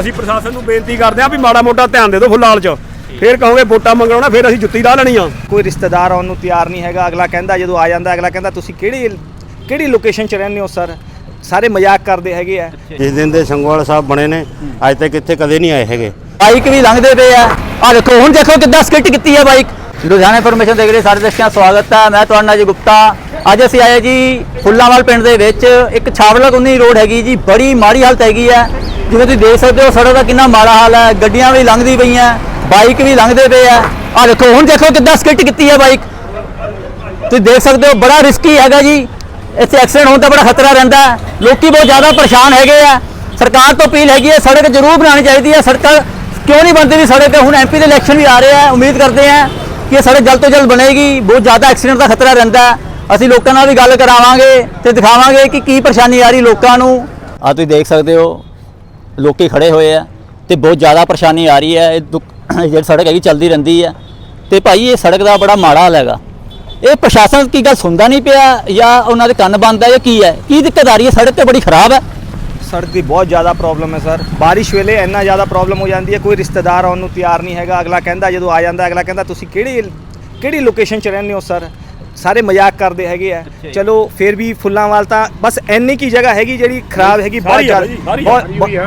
ਅਸੀਂ ਪ੍ਰਸ਼ਾਸਨ ਨੂੰ ਬੇਨਤੀ ਕਰਦੇ ਹਾਂ ਵੀ ਮਾੜਾ ਮੋਟਾ ਧਿਆਨ ਦੇ ਦਿਓ ਫੁੱਲਾਲ 'ਚ। ਫੇਰ ਕਹੋਗੇ ਵੋਟਾਂ ਮੰਗਣਾ ਫਿਰ ਅਸੀਂ ਜੁੱਤੀ ਲਾ ਲੈਣੀ ਆ। ਕੋਈ ਰਿਸ਼ਤੇਦਾਰ ਆਉਣ ਨੂੰ ਤਿਆਰ ਨਹੀਂ ਹੈਗਾ। ਅਗਲਾ ਕਹਿੰਦਾ ਜਦੋਂ ਆ ਜਾਂਦਾ ਅਗਲਾ ਕਹਿੰਦਾ ਤੁਸੀਂ ਕਿਹੜੀ ਕਿਹੜੀ ਲੋਕੇਸ਼ਨ 'ਚ ਰਹਿੰਦੇ ਹੋ ਸਰ? ਸਾਰੇ ਮਜ਼ਾਕ ਕਰਦੇ ਹੈਗੇ ਆ। ਜਿਸ ਦਿਨ ਦੇ ਸੰਗਵਾਲ ਸਾਹਿਬ ਬਣੇ ਨੇ। ਅੱਜ ਤੱਕ ਇੱਥੇ ਕਦੇ ਨਹੀਂ ਆਏ ਹੈਗੇ। ਬਾਈਕ ਵੀ ਲੰਘਦੇ ਪਏ ਆ। ਆ ਦੇਖੋ ਹੁਣ ਦੇਖੋ ਕਿੱਦਾਂ ਸਕਿੱਟ ਕੀਤੀ ਹੈ ਬਾਈਕ। ਲੁਧਿਆਣਾ ਇਨਫੋਰਮੇਸ਼ਨ ਦੇਖ ਰਹੇ ਸਾਰੇ ਦਰਸ਼ਕਾਂ ਦਾ ਸਵਾਗਤ ਹੈ ਮੈਂ ਤੁਹਾਡਾ ਜੀ ਗੁਪਤਾ। ਅੱਜ ਅਸੀਂ ਆਏ ਜੀ ਫੁੱਲਾਂਵਾਲ ਪਿੰਡ ਦੇ ਵਿੱਚ। ਇੱਕ ਛਾਵਲਾ ਕੁੰਨੀ ਰੋਡ ਹੈਗੀ ਜੀ। ਬੜੀ ਮਾੜੀ ਹਾਲਤ ਹੈਗੀ ਹੈ ਜਿਵੇਂ ਤੁਸੀਂ ਦੇਖ ਸਕਦੇ ਹੋ ਸੜਕ ਦਾ ਕਿੰਨਾ ਮਾੜਾ ਹਾਲ ਹੈ, ਗੱਡੀਆਂ ਵੀ ਲੰਘਦੀ ਪਈਆਂ ਬਾਈਕ ਵੀ ਲੰਘਦੇ ਪਏ ਆ। ਆ ਦੇਖੋ, ਹੁਣ ਦੇਖੋ ਕਿੱਦਾਂ ਸਕਿੱਟ ਕੀਤੀ ਹੈ ਬਾਈਕ ਤੁਸੀਂ ਦੇਖ ਸਕਦੇ ਹੋ, ਬੜਾ ਰਿਸਕੀ ਹੈਗਾ ਜੀ। ਇੱਥੇ ਐਕਸੀਡੈਂਟ ਹੋਣ ਦਾ ਬੜਾ ਖਤਰਾ ਰਹਿੰਦਾ ਹੈ। ਲੋਕੀ ਬਹੁਤ ਜ਼ਿਆਦਾ ਪਰੇਸ਼ਾਨ ਹੈਗੇ ਆ। ਸਰਕਾਰ ਤੋਂ ਅਪੀਲ ਹੈਗੀ ਹੈ, ਸੜਕ ਜ਼ਰੂਰ ਬਣਾਉਣੀ ਚਾਹੀਦੀ ਹੈ। ਸੜਕ ਕਿਉਂ ਨਹੀਂ ਬਣਦੀ ਵੀ ਸੜਕ? ਹੁਣ ਐਮਪੀ ਦੇ ਇਲੈਕਸ਼ਨ ਵੀ ਆ ਰਹੇ ਆ। ਉਮੀਦ ਕਰਦੇ ਆ ਕਿ ਇਹ ਸੜਕ ਜਲਦ ਤੋਂ ਜਲਦ ਬਣੇਗੀ। ਬਹੁਤ ਜ਼ਿਆਦਾ ਐਕਸੀਡੈਂਟ ਦਾ ਖਤਰਾ ਰਹਿੰਦਾ ਅਸੀਂ ਲੋਕਾਂ ਨਾਲ ਵੀ ਗੱਲ ਕਰਾਵਾਂਗੇ ਤੇ ਦਿਖਾਵਾਂਗੇ ਕਿ ਕੀ ਪਰੇਸ਼ਾਨੀ ਆ ਰਹੀ ਲੋਕਾਂ ਨੂੰ। ਆ ਤੁਸੀਂ ਦੇਖ ਸਕਦੇ ਹੋ ਲੋਕੀ ਖੜੇ ਹੋਏ ਆ ਤੇ ਬਹੁਤ ਜ਼ਿਆਦਾ ਪਰੇਸ਼ਾਨੀ ਆ ਰਹੀ ਹੈ। ਇਹ ਦੁੱਖ- ਜਿਹੜੀ ਸੜਕ ਹੈਗੀ ਚੱਲਦੀ ਰਹਿੰਦੀ ਹੈ। ਤੇ ਭਾਈ ਇਹ ਸੜਕ ਦਾ ਬੜਾ ਮਾੜਾ ਹਾਲ ਹੈਗਾ। ਇਹ ਪ੍ਰਸ਼ਾਸਨ ਕੀ ਗੱਲ ਸੁਣਦਾ ਨਹੀਂ ਪਿਆ ਜਾਂ ਉਹਨਾਂ ਦੇ ਕੰਨ ਬੰਦ ਹੈ ਜਾਂ ਕੀ ਹੈ? ਕੀ ਦਿੱਕਤ ਆ ਰਹੀ ਹੈ? ਸੜਕ ਤੇ ਬੜੀ ਖਰਾਬ ਹੈ। ਸੜਕ ਦੀ ਬਹੁਤ ਜ਼ਿਆਦਾ ਪ੍ਰੋਬਲਮ ਹੈ ਸਰ। ਬਾਰਿਸ਼ ਵੇਲੇ ਇੰਨਾ ਜ਼ਿਆਦਾ ਪ੍ਰੋਬਲਮ ਹੋ ਜਾਂਦੀ ਹੈ। ਕੋਈ ਰਿਸ਼ਤੇਦਾਰ ਆਉਣ ਨੂੰ ਤਿਆਰ ਨਹੀਂ ਹੈਗਾ। ਅਗਲਾ ਕਹਿੰਦਾ ਜਦੋਂ ਆ ਜਾਂਦਾ, ਅਗਲਾ ਕਹਿੰਦਾ, ਤੁਸੀਂ ਕਿਹੜੀ ਕਿਹੜੀ ਲੋਕੇਸ਼ਨ 'ਚ ਰਹਿੰਦੇ ਹੋ, ਸਰ? ਸਾਰੇ ਮਜ਼ਾਕ ਕਰਦੇ ਹੈਗੇ ਆ। ਚਲੋ ਫਿਰ ਵੀ ਫੁੱਲਾਂਵਾਲ ਤਾਂ ਬਸ ਇੰਨੀ ਕੀ ਜਗ੍ਹਾ ਹੈਗੀ ਜਿਹੜੀ ਖਰਾਬ ਹੈਗੀ ਬਹੁਤ ਆ ਜ਼ਿਆਦਾ ਆ,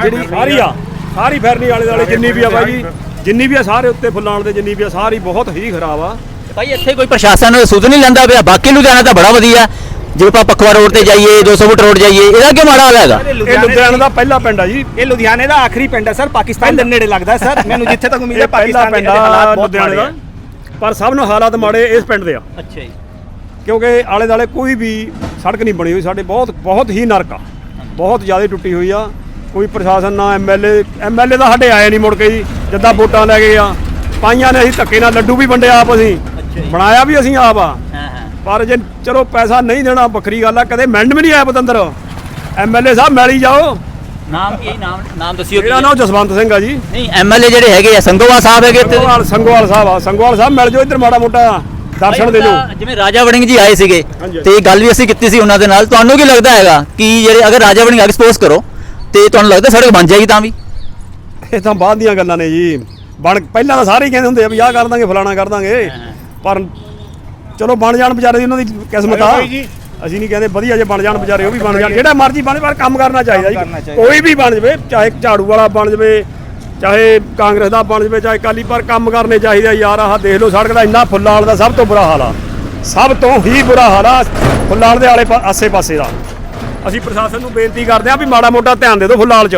ਜਿਹੜੀ ਸਾਰੀ ਆ। ਸਾਰੀ ਫੈਰਨੀ ਵਾਲੇ ਵਾਲੇ ਜਿੰਨੀ ਵੀ ਆ ਬਾਈ ਜੀ ਜਿੰਨੀ ਵੀ ਆ ਸਾਰੇ ਉੱਤੇ ਫੁੱਲਾਣ ਦੇ ਜਿੰਨੀ ਵੀ ਆ ਸਾਰੀ ਬਹੁਤ ਹੀ ਖਰਾਬ ਆ। ਭਾਈ ਇੱਥੇ ਕੋਈ ਪ੍ਰਸ਼ਾਸਨ ਸੁਧ ਨਹੀਂ ਲੈਂਦਾ ਪਿਆ। ਬਾਕੀ ਲੁਧਿਆਣਾ ਤਾਂ ਬੜਾ ਵਧੀਆ। ਜੇ ਆਪਾਂ ਪਕਵਾ ਰੋਡ ਤੇ ਜਾਈਏ 200 ਫੁੱਟ ਰੋਡ ਜਾਈਏ ਇਹਦਾ ਕੀ ਮਾੜਾ ਹਾਲ ਹੈਗਾ। ਇਹ ਲੁਧਿਆਣਾ ਦਾ ਪਹਿਲਾ ਪਿੰਡ ਆ ਜੀ। ਇਹ ਲੁਧਿਆਣੇ ਦਾ ਆਖਰੀ ਪਿੰਡ ਹੈ ਸਰ ਪਾਕਿਸਤਾਨ ਦੇ ਨੇੜੇ ਲੱਗਦਾ ਸਰ। ਮੈਨੂੰ ਜਿੱਥੇ ਤੱਕ ਉਮੀਦ ਹੈ ਪਾਕਿਸਤਾਨ ਦੇ ਆ ਹਾਲਾਤ ਬਹੁਤ ਲੁਧਿਆਣੇ ਮਾੜੇ ਦਾ ਪਰ ਸਭ ਨੂੰ ਹਾਲਾਤ ਮਾੜੇ ਇਸ ਪਿੰਡ ਦੇ ਆ। ਅੱਛਾ ਜੀ। ਕਿਉਂਕਿ ਆਲੇ ਦਾਲੇ ਕੋਈ ਵੀ ਸੜਕ ਨਹੀਂ ਬਣੀ ਹੋਈ ਸਾਡੇ ਬਹੁਤ ਬਹੁਤ ਹੀ ਨਰਕ ਆ। ਬਹੁਤ ਜ਼ਿਆਦਾ ਟੁੱਟੀ ਹੋਈ ਆ। ਕੋਈ ਪ੍ਰਸ਼ਾਸਨ ਨਾ ਐਮਐਲਏ ਐਮਐਲਏ ਤਾਂ ਸਾਡੇ ਆਏ ਨਹੀਂ ਮੁੜ ਕੇ ਜੀ ਜਿੱਦਾਂ ਵੋਟਾਂ ਲੈ ਗਏ ਆ ਪਾਈਆਂ ਨੇ ਅਸੀਂ ਧੱਕੇ ਨਾਲ ਲੱਡੂ ਵੀ ਵੰਡੇ ਆਪ ਅਸੀਂ। ਬਣਾਇਆ ਵੀ ਅਸੀਂ ਆਪ ਆ। ਪਰ ਜੇ ਚਲੋ ਪੈਸਾ ਨਹੀਂ ਦੇਣਾ ਵੱਖਰੀ ਗੱਲ ਆ ਕਦੇ ਮਿੰਟ ਵੀ ਨਹੀਂ ਆਇਆ ਪਤੰਦਰ। ਐਮਐਲਏ ਸਾਹਿਬ ਮਿਲ ਜਾਓ। ਨਾਮ ਕੀ ਨਾਮ ਨਾਮ ਦੱਸਿਓ ਮੇਰਾ ਨਾਮ ਜਸਵੰਤ ਸਿੰਘ ਆ ਜੀ। ਨਹੀਂ ਐਮਐਲਏ ਜਿਹੜੇ ਹੈਗੇ ਆ ਸੰਗੋਵਾ ਸਾਹਿਬ ਹੈਗੇ ਤੇ ਸੰਗੋਵਾਲ ਸੰਗੋਵਾਲ ਸਾਹਿਬ ਆ। ਸੰਗੋਵਾਲ ਸਾਹਿਬ ਮਿਲ ਜਾਓ ਇੱਧਰ ਮਾੜਾ ਮੋਟਾ। ਦਰਸ਼ਨ ਦੇ ਦਿਓ। ਜਿਵੇਂ ਰਾਜਾ ਵੜਿੰਗ ਜੀ ਆਏ ਸੀਗੇ। ਤੇ ਇਹ ਗੱਲ ਵੀ ਅਸੀਂ ਕੀਤੀ ਸੀ ਉਹਨਾਂ ਦੇ ਨਾਲ। ਤੁਹਾਨੂੰ ਕੀ ਲੱਗਦਾ ਹੈਗਾ ਕਿ ਜਿਹੜੇ ਅਗਰ ਰਾਜਾ ਵੜਿੰਗ ਐਕਸਪੋਜ਼ ਕਰੋ ਤੇ ਤੁਹਾਨੂੰ ਲੱਗਦਾ ਸੜਕ ਬਣ ਜਾਏਗੀ ਤਾਂ ਵੀ? ਇਹ ਤਾਂ ਬਾਅਦ ਦੀਆਂ ਗੱਲਾਂ ਨੇ ਜੀ। ਬਣ ਪਹਿਲਾਂ ਤਾਂ ਸਾਰੇ ਕਹਿੰਦੇ ਹੁੰਦੇ ਆ ਵੀ ਆਹ ਕਰ ਦਾਂਗੇ ਫਲਾਣਾ ਕਰ ਦਾਂਗੇ। ਪਰ ਚਲੋ ਬਣ ਜਾਣ ਵਿਚਾਰੇ ਦੀ ਉਹਨਾਂ ਦੀ ਕਿਸਮਤ ਆ। ਅਸੀਂ ਨਹੀਂ ਕਹਿੰਦੇ ਵਧੀਆ ਜੇ ਬਣ ਜਾਣ ਵਿਚਾਰੇ ਉਹ ਵੀ ਬਣ ਜਾਣ। ਜਿਹੜਾ ਮਰਜ਼ੀ ਬਣੇ ਪਰ ਕੰਮ ਕਰਨਾ ਚਾਹੀਦਾ ਜੀ। ਚਾਹੀਦਾ। ਕੋਈ ਵੀ ਬਣ ਜਵੇ ਚਾਹੇ ਝਾੜੂ ਵਾਲਾ ਬਣ ਜਵੇ ਚਾਹੇ ਕਾਂਗਰਸ ਦਾ ਬਣ ਜਵੇ, ਚਾਹੇ ਅਕਾਲੀ ਪਰ ਕੰਮ ਕਰਨੇ ਚਾਹੀਦੇ ਆ, ਯਾਰ ਆਹ ਦੇਖ ਲਓ ਸੜਕ ਦਾ ਇੰਨਾ ਫੁੱਲਾਲ ਦਾ ਸਭ ਤੋਂ ਬੁਰਾ ਹਾਲ ਆ। ਸਭ ਤੋਂ ਹੀ ਬੁਰਾ ਹਾਲ ਆ ਫੁੱਲਾਲ ਦੇ ਆਲੇ ਪਾ- ਆਸੇ ਪਾਸੇ ਦਾ। ਅਸੀਂ ਪ੍ਰਸ਼ਾਸਨ ਨੂੰ ਬੇਨਤੀ ਕਰਦੇ ਆ ਵੀ ਮਾੜਾ ਮੋਟਾ ਧਿਆਨ ਦੇ ਦਿਓ ਫੁੱਲਾਲ 'ਚ।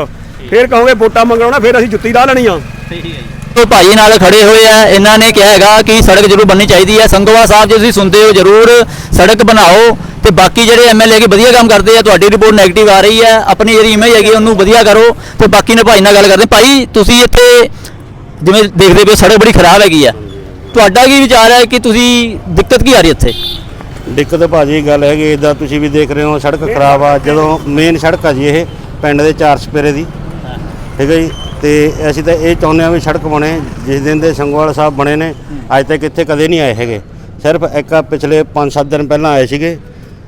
ਫੇਰ ਕਹੋਗੇ ਵੋਟਾਂ ਮੰਗਣਾ ਫਿਰ ਅਸੀਂ ਜੁੱਤੀ ਲਾ ਲੈਣੀ ਆ। ਉਹ ਭਾਈ ਨਾਲ ਖੜੇ ਹੋਏ ਆ, ਇਹਨਾਂ ਨੇ ਕਿਹਾ ਹੈਗਾ ਕਿ ਸੜਕ ਜ਼ਰੂਰ ਬਣਨੀ ਚਾਹੀਦੀ ਹੈ ਸੰਗੋਵਾ ਸਾਹਿਬ, ਜੇ ਤੁਸੀਂ ਸੁਣਦੇ ਹੋ, ਜ਼ਰੂਰ ਸੜਕ ਬਣਾਓ। ਬਾਕੀ ਜਿਹੜੇ ਐਮਐਲਏ ਕੇ ਵਧੀਆ ਕੰਮ ਕਰਦੇ ਆ, ਤੁਹਾਡੀ ਰਿਪੋਰਟ 네ਗੇਟਿਵ ਆ ਰਹੀ ਹੈ ਆਪਣੀ ਜਿਹੜੀ ਇਮੇਜ ਹੈਗੀ ਉਹਨੂੰ ਵਧੀਆ ਕਰੋ, ਤੇ ਬਾਕੀ ਨੇ ਭਾਈ ਨਾਲ ਗੱਲ ਕਰਦੇ ਭਾਈ, ਤੁਸੀਂ ਇੱਥੇ ਜਿਵੇਂ ਦੇਖਦੇ ਪਏ ਸੜਕ ਬੜੀ ਖਰਾਬ ਹੈਗੀ ਆ। ਤੁਹਾਡਾ ਕੀ ਵਿਚਾਰ ਹੈ ਕਿ ਤੁਸੀਂ, ਦਿੱਕਤ ਕੀ ਆ ਰਹੀ ਇੱਥੇ? ਦਿੱਕਤ ਭਾਜੀ, ਗੱਲ ਹੈਗੀ ਇਦਾਂ ਤੁਸੀਂ ਵੀ ਦੇਖ ਰਹੇ ਹੋ, ਸੜਕ ਖਰਾਬ ਆ। ਜਦੋਂ ਮੇਨ ਸੜਕ ਆ ਜੀ ਇਹ, ਪਿੰਡ ਦੇ ਚਾਰ ਸਪੇਰੇ ਦੀ। ਠੀਕ ਹੈ ਜੀ? ਤੇ ਅਸੀਂ ਤਾਂ ਇਹ ਚਾਹੁੰਦੇ ਹਾਂ ਵੀ ਸੜਕ ਬਣੇ, ਜਿਸ ਦਿਨ ਦੇ ਸੰਗਵਾਲ ਸਾਹਿਬ ਬਣੇ ਨੇ, ਅੱਜ ਤੱਕ ਇੱਥੇ ਕਦੇ ਨਹੀਂ ਆਏ ਹੈਗੇ। ਸਿਰਫ ਇੱਕ ਪਿਛਲੇ 5-7 ਦਿਨ ਪਹਿਲਾਂ ਆਏ ਸੀਗੇ।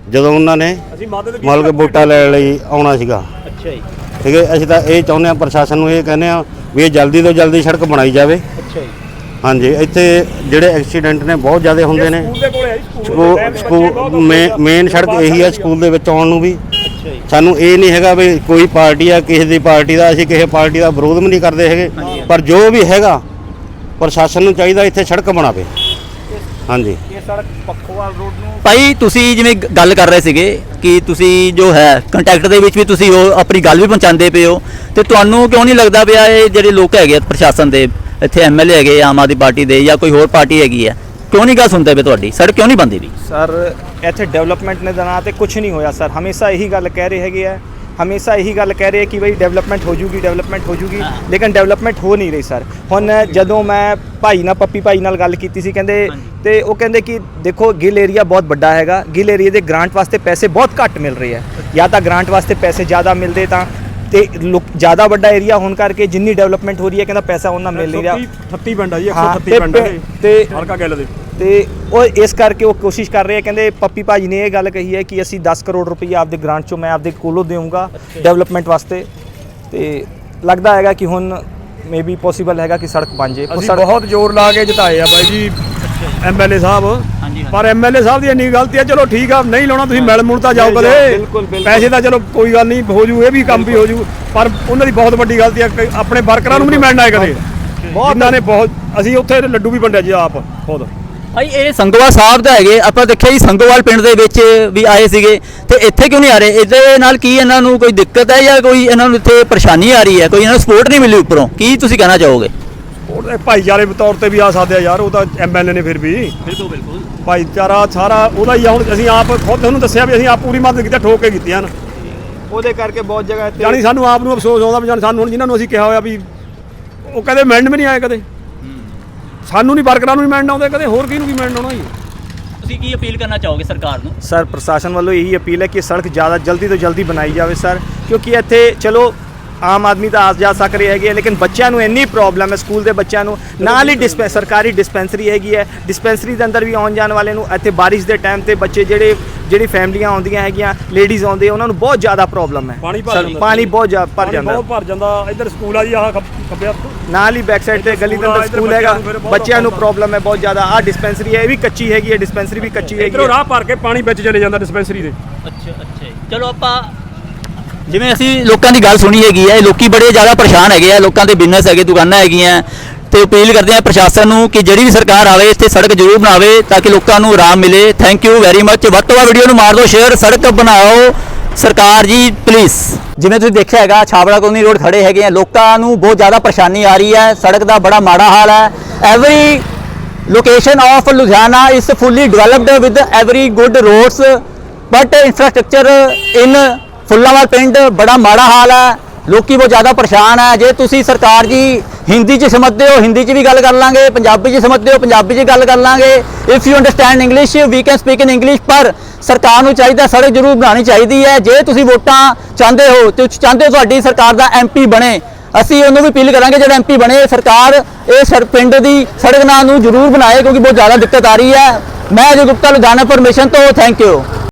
ਜਦੋਂ ਉਹਨਾਂ ਨੇ ਅਸੀਂ ਮਦਦ ਮਤਲਬ ਕਿ ਵੋਟਾਂ ਲੈਣ ਲਈ ਆਉਣਾ ਸੀਗਾ। ਅੱਛਾ ਜੀ। ਠੀਕ ਹੈ ਅਸੀਂ ਤਾਂ ਇਹ ਚਾਹੁੰਦੇ ਹਾਂ ਪ੍ਰਸ਼ਾਸਨ ਨੂੰ ਇਹ ਕਹਿੰਦੇ ਆ ਵੀ ਇਹ ਜਲਦੀ ਤੋਂ ਜਲਦੀ ਸੜਕ ਬਣਾਈ ਜਾਵੇ। ਅੱਛਾ ਜੀ। ਹਾਂਜੀ ਇੱਥੇ ਜਿਹੜੇ ਐਕਸੀਡੈਂਟ ਨੇ ਬਹੁਤ ਜ਼ਿਆਦਾ ਹੁੰਦੇ ਨੇ। ਸਕੂਲ ਦੇ ਕੋਲੇ ਆ ਜੀ, ਸਕੂਲ ਦੇ ਮੇਨ ਸੜਕ ਇਹੀ ਆ ਸਕੂਲ ਦੇ ਵਿੱਚ ਆਉਣ ਨੂੰ ਵੀ। ਅੱਛਾ ਜੀ। ਸਾਨੂੰ ਇਹ ਨਹੀਂ ਹੈਗਾ ਵੀ ਕੋਈ ਪਾਰਟੀ ਆ ਕਿਸੇ ਦੀ ਪਾਰਟੀ ਦਾ ਅਸੀਂ ਕਿਸੇ ਪਾਰਟੀ ਦਾ ਵਿਰੋਧ ਵੀ ਨਹੀਂ ਕਰਦੇ ਹੈਗੇ। ਪਰ ਜੋ ਵੀ ਹੈਗਾ ਪ੍ਰਸ਼ਾਸਨ ਨੂੰ ਚਾਹੀਦਾ ਇੱਥੇ ਸੜਕ ਬਣਾਵੇ। ਹਾਂਜੀ। ਸੜਕ ਪੱਖੋਵਾਲ ਰੋਡ ਨੂੰ ਭਾਈ ਤੁਸੀਂ ਜਿਵੇਂ ਗ- ਗੱਲ ਕਰ ਰਹੇ ਸੀਗੇ ਕਿ ਤੁਸੀਂ ਜੋ ਹੈ ਕੰਟੈਕਟ ਦੇ ਵਿੱਚ ਵੀ ਤੁਸੀਂ ਉਹ ਆਪਣੀ ਗੱਲ ਵੀ ਪਹੁੰਚਾਉਂਦੇ ਪਏ ਹੋ ਤੇ ਤੁਹਾਨੂੰ ਕਿਉਂ ਨਹੀਂ ਲੱਗਦਾ ਪਿਆ ਇਹ ਜਿਹੜੇ ਲੋਕ ਹੈਗੇ ਆ ਪ੍ਰਸ਼ਾਸਨ ਦੇ ਇੱਥੇ ਐਮਐਲਏ ਹੈਗੇ ਆ, ਆਮ ਆਦਮੀ ਪਾਰਟੀ ਦੇ ਜਾਂ ਕੋਈ ਹੋਰ ਪਾਰਟੀ ਹੈਗੀ ਹੈ ਕਿਉਂ ਨਹੀਂ ਗੱਲ ਸੁਣਦੇ ਪਏ ਤੁਹਾਡੀ? ਸੜਕ ਕਿਉਂ ਨਹੀਂ ਬਣਦੀ ਵੀ? ਸਰ ਇੱਥੇ ਡਿਵੈਲਪਮੈਂਟ ਨੇ ਨਾਂ ਤੇ ਕੁਝ ਨਹੀਂ ਹੋਇਆ ਸਰ। ਹਮੇਸ਼ਾ ਇਹੀ ਗੱਲ ਕਹਿ ਰਹੇ ਹੈਗੇ ਆ ਹਮੇਸ਼ਾ ਇਹੀ ਗੱਲ ਕਹਿ ਰਹੇ ਕਿ ਬਈ ਡਿਵੈਲਪਮੈਂਟ ਹੋ ਜੂਗੀ ਡਿਵੈਲਪਮੈਂਟ ਹੋ ਜੂਗੀ ਲੇਕਿਨ ਡਿਵੈਲਪਮੈਂਟ ਹੋ ਨਹੀਂ ਰਹੀ ਸਰ। ਹੁਣ ਜਦੋਂ ਮੈਂ ਭਾਈ ਨਾਲ ਪੱਪੀ ਭਾਈ ਨਾਲ ਗੱਲ ਕੀਤੀ ਸੀ ਕਹਿੰਦੇ ਤੇ ਉਹ ਕਹਿੰਦੇ ਕਿ ਦੇਖੋ ਗਿੱਲ ਏਰੀਆ ਬਹੁਤ ਵੱਡਾ ਹੈਗਾ। ਗਿੱਲ ਏਰੀਆ ਦੇ ਗ੍ਰਾਂਟ ਵਾਸਤੇ ਪੈਸੇ ਬਹੁਤ ਘੱਟ ਮਿਲ ਰਹੇ ਆ। ਜਾਂ ਤਾਂ ਗ੍ਰਾਂਟ ਵਾਸਤੇ ਪੈਸੇ ਜ਼ਿਆਦਾ ਮਿਲਦੇ ਤਾਂ ਤੇ ਲੋਕ- ਜ਼ਿਆਦਾ ਵੱਡਾ ਏਰੀਆ ਹੋਣ ਕਰਕੇ ਜਿੰਨੀ ਡਿਵੈਲਪਮੈਂਟ ਹੋ ਰਹੀ ਹੈ ਕਹਿੰਦਾ ਪੈਸਾ ਉਹਨਾਂ ਮਿਲ ਨਹੀਂ ਰਿਹਾ। 38 ਪਿੰਡ ਆ ਜੀ ਹਾਂ, 138 ਤੇ- ਪਿੰਡ। ਤੇ- ਹਲਕਾ ਗੱਲ ਦੇ। ਤੇ ਉਹ ਇਸ ਕਰਕੇ ਉਹ ਕੋਸ਼ਿਸ਼ ਕਰ ਰਹੇ ਆ ਕਹਿੰਦੇ ਪੱਪੀ ਭਾਜੀ ਨੇ ਇਹ ਗੱਲ ਕਹੀ ਹੈ ਕਿ ਅਸੀਂ 10 ਕਰੋੜ ਰੁਪਈਆ ਆਪਦੇ ਗ੍ਰਾਂਟ ਚੋਂ ਮੈਂ ਆਪਦੇ ਕੋਲੋਂ ਦੇਵਾਂਗਾ ਡਿਵੈਲਪਮੈਂਟ ਵਾਸਤੇ। ਤੇ ਲੱਗਦਾ ਹੈਗਾ ਕਿ ਹੁਣ ਮੇ ਬੀ ਪੋਸੀਬਲ ਹੈਗਾ ਕਿ ਸੜਕ ਬਣ ਜੇ ਉਹ ਅਸੀਂ ਬਹੁਤ ਜ਼ੋਰ ਲਾ ਕੇ ਜਿਤਾਏ ਆ ਬਾਈ ਜੀ। ਐਮਐਲਏ ਸਾਹਿਬ। ਹਾਂਜੀ, ਪਰ ਐਮਐਲਏ ਸਾਹਿਬ ਦੀ ਇੰਨੀ ਗਲਤੀ ਆ ਚਲੋ ਠੀਕ ਆ ਨਹੀਂ ਲਾਉਣਾ ਤੁਸੀਂ ਮਿਲ ਮੁਲ ਤਾਂ ਜਾਓ ਕਦੇ ਬਿਲਕੁਲ, ਬਿਲਕੁਲ। ਪੈਸੇ ਤਾਂ ਚਲੋ ਕੋਈ ਗੱਲ ਨਹੀਂ ਹੋ ਜੂ ਇਹ ਵੀ ਕੰਮ ਵੀ ਹੋ ਜੂ। ਪਰ ਉਹਨਾਂ ਦੀ ਬਹੁਤ ਵੱਡੀ ਗਲਤੀ ਆ ਕਿ ਆਪਣੇ ਵਰਕਰਾਂ ਨੂੰ ਵੀ ਨਹੀਂ ਮਿਲਣਾ ਹੈ ਕਦੇ। ਜਿਨ੍ਹਾਂ ਨੇ ਬਹੁਤ ਅਸੀਂ ਉੱਥੇ ਲੱਡੂ ਵੀ ਵੰਡਿਆ ਜੀ ਆਪ ਖੁਦ। ਭਾਈ ਇਹ ਸੰਗੋਵਾਲ ਸਾਹਿਬ ਦਾ ਹੈਗੇ। ਆਪਾਂ ਦੇਖਿਆ ਜੀ ਸੰਗੋਵਾਲ ਪਿੰਡ ਦੇ ਵਿੱਚ ਵੀ ਆਏ ਸੀਗੇ। ਤੇ ਇੱਥੇ ਕਿਉਂ ਨਹੀਂ ਆ ਰਹੇ? ਇਹਦੇ ਨਾਲ ਕੀ ਇਹਨਾਂ ਨੂੰ ਕੋਈ ਦਿੱਕਤ ਹੈ ਜਾਂ ਕੋਈ ਇਹਨਾਂ ਨੂੰ ਇੱਥੇ ਪਰੇਸ਼ਾਨੀ ਆ ਰਹੀ ਹੈ? ਕੋਈ ਇਹਨਾਂ ਨੂੰ ਸਪੋਰਟ ਨਹੀਂ ਮਿਲੀ ਉੱਪਰੋਂ? ਕੀ ਤੁਸੀਂ ਕਹਿਣਾ ਚਾਹੋਗੇ? ਉਹਦੇ ਭਾਈਚਾਰੇ ਦੇ ਤੌਰ ਤੇ ਵੀ ਆ ਸਕਦੇ ਆ ਯਾਰ ਉਹ ਤਾਂ ਐਮਐਲਏ ਨੇ ਫਿਰ ਵੀ। ਬਿਲਕੁਲ ਬਿਲਕੁਲ। ਭਾਈਚਾਰਾ ਸਾਰਾ ਉਹਦਾ ਹੀ ਆ ਹੁਣ ਅਸੀਂ ਆਪ ਖੁਦ ਤੁਹਾਨੂੰ ਦੱਸਿਆ ਵੀ ਅਸੀਂ ਆਪ ਪੂਰੀ ਮਦਦ ਕੀਤੀ ਠੋਕ ਕੇ ਕੀਤੀ ਹਨ। ਉਹਦੇ ਕਰਕੇ ਬਹੁਤ ਜਗ੍ਹਾ ਤੇ ਜਾਣੀ ਸਾਨੂੰ ਆਪ ਨੂੰ ਅਫਸੋਸ ਆਉਂਦਾ ਵੀ ਜਾਣੀ ਸਾਨੂੰ ਹੁਣ ਜਿਨ੍ਹਾਂ ਨੂੰ ਅਸੀਂ ਕਿਹਾ ਹੋਇਆ ਵੀ ਉਹ ਕਦੇ ਮਿਲਣ ਵੀ ਨਹੀਂ ਆਏ ਕਦੇ। ਸਾਨੂੰ ਨਹੀਂ ਵਰਕਰਾਂ ਨੂੰ ਵੀ ਮਿਲਣ ਆਉਂਦੇ ਕਦੇ ਹੋਰ ਕਿਹਨੂੰ ਵੀ ਮਿਲਣ ਆਉਣਾ ਜੀ? ਤੁਸੀਂ ਕੀ ਅਪੀਲ ਕਰਨਾ ਚਾਹੋਗੇ ਸਰਕਾਰ ਨੂੰ? ਸਰ ਪ੍ਰਸ਼ਾਸਨ ਵੱਲੋਂ ਇਹੀ ਅਪੀਲ ਹੈ ਕਿ ਸੜਕ ਜ਼ਿਆਦਾ ਜਲਦੀ ਤੋਂ ਜਲਦੀ ਬਣਾਈ ਜਾਵੇ ਸਰ। ਕਿਉਂਕਿ ਇੱਥੇ ਚਲੋ ਆਮ ਆਦਮੀ ਤਾਂ ਆ ਜਾ ਸਕ ਰਹੇ ਹੈਗੇ ਲੇਕਿਨ ਬੱਚਿਆਂ ਨੂੰ ਇੰਨੀ ਪ੍ਰੋਬਲਮ ਹੈ ਸਕੂਲ ਦੇ ਬੱਚਿਆਂ ਨੂੰ। ਨਾਲ ਹੀ ਡਿਸਪੈ ਸਰਕਾਰੀ ਡਿਸਪੈਂਸਰੀ ਹੈਗੀ ਹੈ। ਡਿਸਪੈਂਸਰੀ ਦੇ ਅੰਦਰ ਵੀ ਆਉਣ ਜਾਣ ਵਾਲੇ ਨੂੰ ਇੱਥੇ ਬਾਰਿਸ਼ ਦੇ ਟਾਈਮ ਤੇ ਬੱਚੇ ਜਿਹੜੇ ਜਿਹੜੀ ਫੈਮਲੀਆਂ ਆਉਂਦੀਆਂ ਹੈਗੀਆਂ ਲੇਡੀਜ਼ ਆਉਂਦੇ ਉਹਨਾਂ ਨੂੰ ਬਹੁਤ ਜ਼ਿਆਦਾ ਪ੍ਰੋਬਲਮ ਹੈ। ਪਾਣੀ ਭਰ ਸਰ, ਜਾਂਦਾ। ਪਾਣੀ ਬਹੁਤ ਜ਼ਿਆਦਾ ਭਰ ਜਾਂਦਾ। ਬਹੁਤ ਭਰ ਜਾਂਦਾ। ਇੱਧਰ ਸਕੂਲ ਆ ਜੀ ਆਹ ਖੱਬ- ਖੱਬੇ ਹੱਥ ਨਾਲ ਹੀ ਬੈਕ ਸਾਈਡ ਤੇ ਗਲੀ ਦੇ ਅੰਦਰ ਸਕੂਲ ਬੱਚਿਆਂ ਹੈਗਾ। ਨੂੰ ਫਿਰ ਬਹੁਤ ਬੱਚਿਆਂ ਨੂੰ ਪ੍ਰੋਬਲਮ ਹੈ ਬਹੁਤ ਜ਼ਿਆਦਾ। ਆਹ ਡਿਸਪੈਂਸਰੀ ਹੈ ਇਹ ਵੀ ਕੱਚੀ ਹੈਗੀ ਹੈ ਡਿਸਪੈਂਸਰੀ ਵੀ ਕੱਚੀ ਹੈਗੀ ਇੱਧਰੋਂ ਰਾਹ ਭਰ ਕੇ ਪਾਣੀ ਵਿੱਚ ਚਲੇ ਜਾਂਦਾ ਡਿਸਪੈਂਸਰੀ ਦੇ। ਅੱਛਾ ਅੱਛਾ ਚਲੋ ਆਪਾਂ ਜਿਵੇਂ ਅਸੀਂ ਲੋਕਾਂ ਦੀ ਗੱਲ ਸੁਣੀ ਹੈਗੀ ਹੈ, ਲੋਕੀ ਬੜੇ ਜ਼ਿਆਦਾ ਪਰੇਸ਼ਾਨ ਹੈਗੇ ਆ, ਲੋਕਾਂ ਦੇ ਬਿਜ਼ਨਸ ਹੈਗੇ, ਦੁਕਾਨਾਂ ਹੈਗੀਆਂ, ਤੇ ਅਪੀਲ ਕਰਦੇ ਆ ਪ੍ਰਸ਼ਾਸਨ ਨੂੰ ਕਿ ਜਿਹੜੀ ਵੀ ਸਰਕਾਰ ਆਵੇ, ਇੱਥੇ ਸੜਕ ਜ਼ਰੂਰ ਬਣਾਵੇ ਤਾਂ ਕਿ ਲੋਕਾਂ ਨੂੰ ਆਰਾਮ ਮਿਲੇ। ਥੈਂਕ ਯੂ ਵੈਰੀ ਮੱਚ ਵੱਧ ਤੋਂ ਵੱਧ ਵੀਡੀਓ ਨੂੰ ਮਾਰ ਦਿਓ ਸ਼ੇਅਰ ਸੜਕ ਬਣਾਓ। ਸਰਕਾਰ ਜੀ ਪਲੀਜ਼ ਜਿਵੇਂ ਤੁਸੀਂ ਦੇਖਿਆ ਹੈਗਾ, ਛਾਬੜਾ ਕੋਨੀ ਰੋਡ ਖੜੇ ਹੈਗੇ ਆ। ਲੋਕਾਂ ਨੂੰ ਬਹੁਤ ਜ਼ਿਆਦਾ ਪਰੇਸ਼ਾਨੀ ਆ ਰਹੀ ਹੈ। ਸੜਕ ਦਾ ਬੜਾ ਮਾੜਾ ਹਾਲ ਹੈ। Every location of Ludhiana is fully developed with every good roads but infrastructure in Phullanwal ਪਿੰਡ ਬੜਾ ਮਾੜਾ ਹਾਲ ਹੈ, ਲੋਕੀ ਬਹੁਤ ਜ਼ਿਆਦਾ ਪਰੇਸ਼ਾਨ ਹੈ। ਜੇ ਤੁਸੀਂ ਸਰਕਾਰ ਜੀ ਹਿੰਦੀ 'ਚ ਸਮਝਦੇ ਹੋ, ਹਿੰਦੀ 'ਚ ਵੀ ਗੱਲ ਕਰ ਲਾਂਗੇ, ਪੰਜਾਬੀ 'ਚ ਸਮਝਦੇ ਹੋ, ਪੰਜਾਬੀ 'ਚ ਗੱਲ ਕਰ ਲਾਂਗੇ। If you understand English we can speak in English ਪਰ ਸਰਕਾਰ ਨੂੰ ਚਾਹੀਦਾ, ਸੜਕ ਜ਼ਰੂਰ ਬਣਾਉਣੀ ਚਾਹੀਦੀ ਹੈ। ਜੇ ਤੁਸੀਂ ਵੋਟਾਂ ਚਾਹੁੰਦੇ ਹੋ, ਤੇ ਚਾਹੁੰਦੇ ਹੋ ਤੁਹਾਡੀ ਸਰਕਾਰ ਦਾ ਐਮਪੀ ਬਣੇ, ਅਸੀਂ ਉਹਨੂੰ ਵੀ ਅਪੀਲ ਕਰਾਂਗੇ ਜਿਹੜਾ ਐਮਪੀ ਬਣੇ, ਸਰਕਾਰ ਇਹ ਸਰ ਪਿੰਡ ਦੀ ਸੜਕ ਨਾਲ ਨੂੰ ਜ਼ਰੂਰ ਬਣਾਏ, ਕਿਉਂਕਿ ਬਹੁਤ ਜ਼ਿਆਦਾ ਦਿੱਕਤ ਆ ਰਹੀ ਹੈ। ਮੈਂ ਅਜੇ ਗੁਪਤਾ ਲੁਧਿਆਣਾ ਪਰਮਿਸ਼ਨ ਤੋਂ ਥੈਂਕ ਯੂ